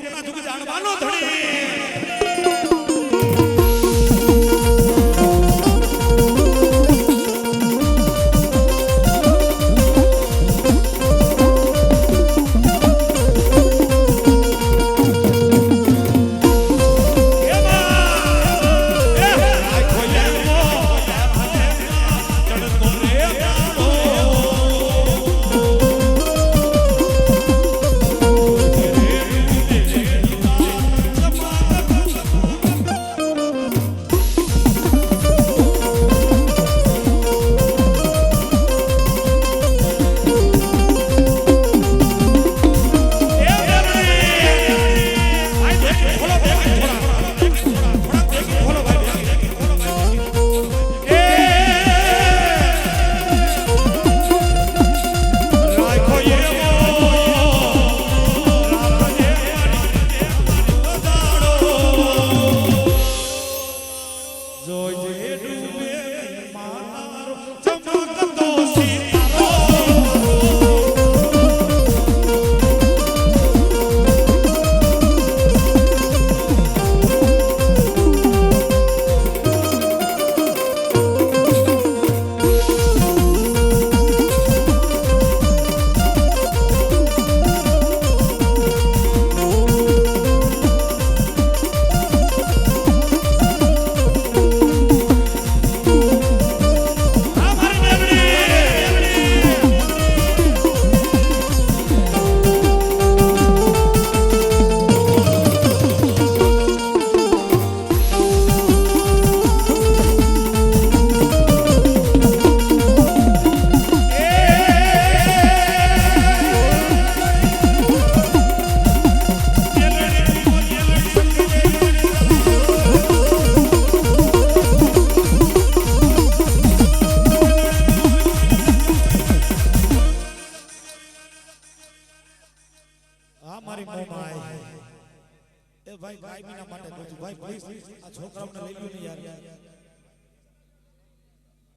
એના દુઃખ જાણવાનો ધણી હા, મારી મોમાઈ એ ભાઈ ગાયમીના માટે છું ભાઈ પ્લીઝ આ છોકરાઓને લઈ લો ને યાર.